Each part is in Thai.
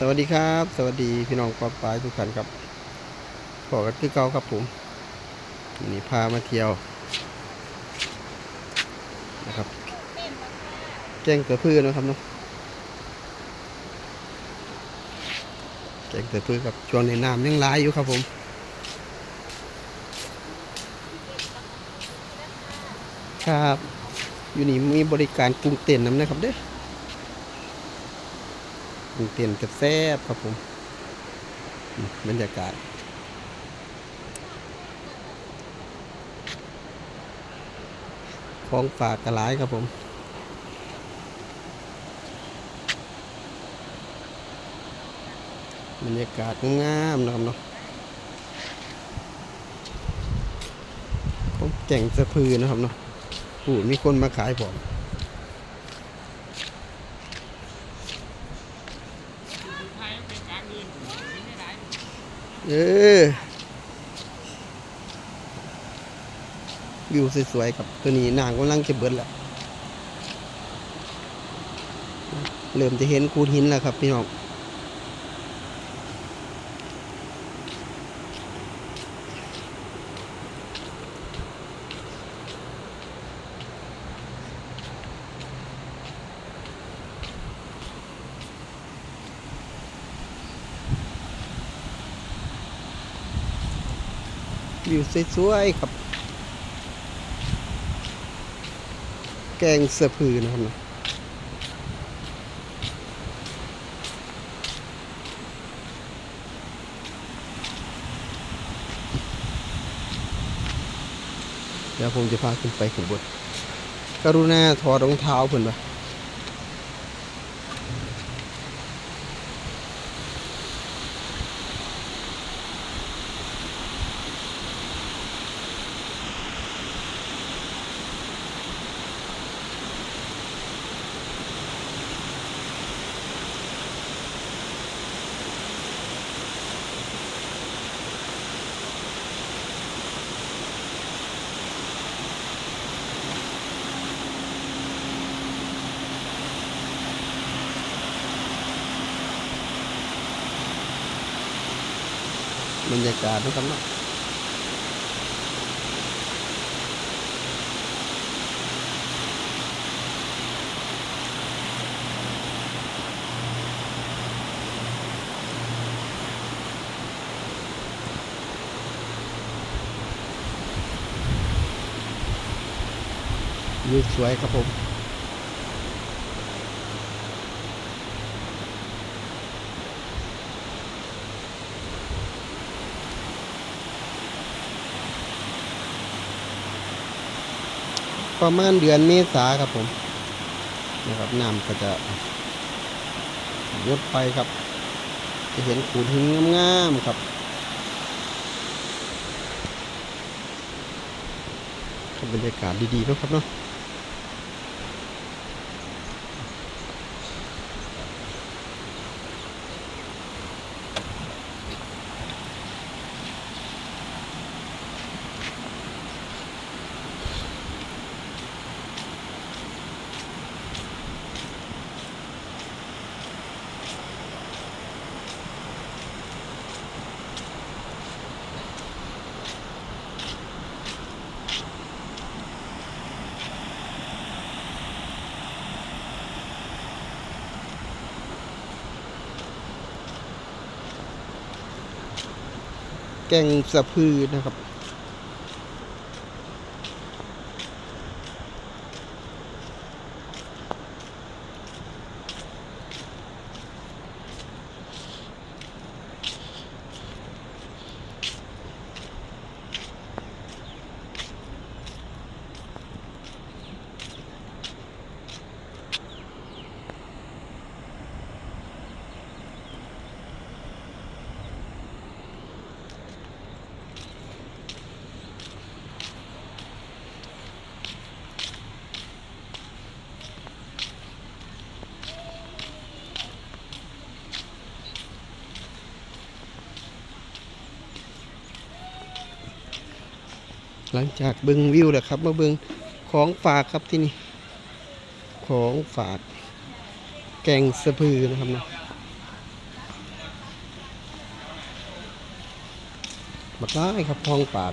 สวัสดีครับ สวัสดีพี่น้องปอปลายทุกท่านครับขอกันคือเก่าครับผมนี่พามาเที่ยวนะครับแกงเสือพืชนะครับเนาะแกงเสือพืชครับช่วงในน้ำยังร้ายอยู่ครับผมครับ อยู่นี่มีบริการปรุงเต็นน้ำนะครับเด้อ ปรุงเตียนกับแซ่บครับผมบรรยากาศของฝากกระหลายครับผมบรรยากาศงามๆนะครับเนาะของแก่งสะพือนะครับเนาะโอ้มีคนมาขายผม เออวิวสวยๆกับตัวนี้นางกำลังเจ็บเบิร์ดแล้วเริ่มจะเห็นคูหินแล้วครับพี่น้อง วิวสวยๆครับ แกงเสือพือนะครับนะเดี๋ยวผมจะพาขึ้นไปข้างบนกรุณาถอดรองเท้าเพิ่อนปะ บรรยากาศนะครับเนาะวิวสวยครับผม ประมาณเดือนเมษาครับผมนะครับน้ำก็จะลดไปครับ จะเห็นขูดหินงามๆครับบรรยากาศดีๆเนาะครับเนาะ แกงสะพือนะครับ ลังจากเบิ้งวิวแล้วครับ มาเบิ้งของฝากครับที่นี่ ของฝาก แกงสะพือนะครับนะมักไล่ครับทองปาก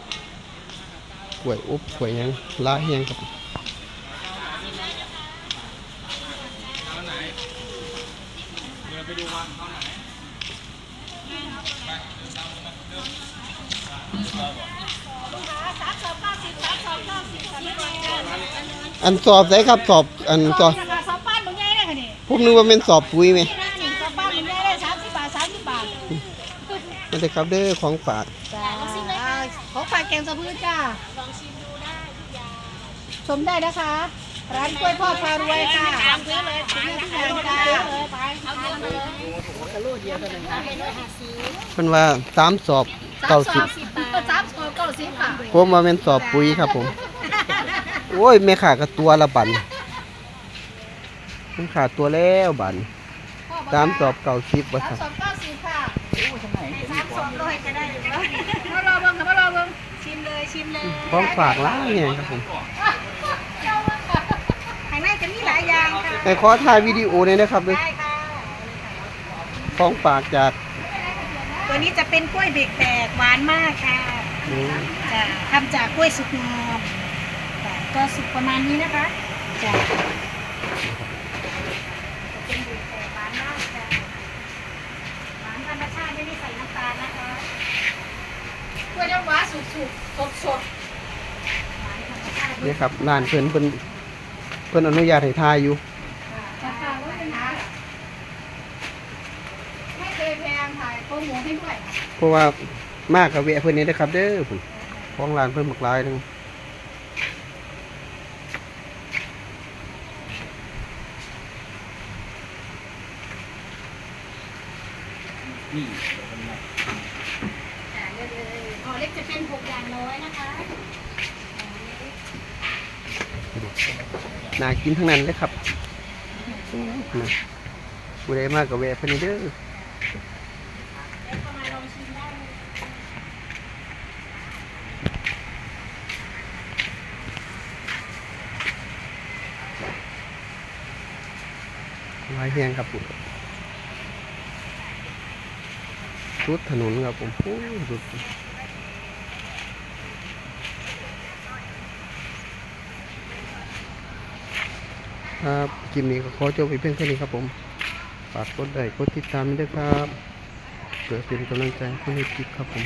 กล้วยอุบกล้วยยังล้าเฮียงครับไป อันสอบใส่ครับสอบอันสอบราคาสอบบ้านมึงใหญ่เลยค่ะนี่ผมนึกว่าเป็นสอบปุ๋ยไหมนี่นะนี่สอบบ้านมึงใหญ่เลยสามสิบบาทสามสิบบาทนี่เลยครับเด้อของฝากจ้าของฝากแกงสะพือจ้าลองชิมดูได้ทุกอย่างชมได้นะคะ ร้านกล้วยทอดพารวยค่ะทำซื้อเลยทุกอย่างทุกอย่างจ้าเอาเยอะเลยเพิ่นว่าสามสอบเก้าสิบสามสอบเก้าสิบค่ะผมว่าเป็นสอบปุ๋ยครับผม โอ้ยแม่ขากับตัวละบันมันขาดตัวแล้วบันสามสอบเก้าสิบว่าสามครับสอบเก้าสิบค่ะสามสอบร้อยก็ได้อยู่แล้วมารอเบิ่งค่ะมารอเบิ่งชิมเลยชิมเลยของฝากหล้ายไงครับผมข้างในจะมีหลายอย่างค่ะแต่ขอถ่ายวิดีโอหน่อยนะครับเลยได้ค่ะของฝากจาก ตัวนี้จะเป็นกล้วยเบรกแตกหวานมากค่ะอืมจะทำจากกล้วยสุกงอม ค่ะก็สุกประมาณนี้นะคะจะจะเป็นเบรกแตกหวานมากค่ะหวานธรรมชาติไม่ได้ใส่น้ำตาลนะคะกล้วยน้ำว้าสุกสุกสดสดๆหวานธรรมชาตินี่ครับร้านเพิ่นเพิ่นเพิ่นอนุญาตให้ถ่ายอยู่ ราคาลดเป็นหาไม่เคยแพงถ่ายโปรโมทให้ด้วย เพราะว่ามากกับเวะเพิ่นนี่นะครับเด้อผมของร้านเพิ่นบักหลายหนึง จ่าเลยอ๋อเล็กจะเป็นหกอย่างน้อยนะคะน่ากินทั้งนั้นเลยครับนะผู้ใดมากกับเวะเพิ่นเด้อแล้วก็มาลองชิมได้เลยหลายงครับผม สุดถนนครับผมโอ้สุดครับคลิปนี้ก็ขอจบไปเพียงแค่นี้ครับผมฝากกดไลค์กดติดตามด้วยครับเพื่อเป็นกำลังใจให้คนในคลิปครับผม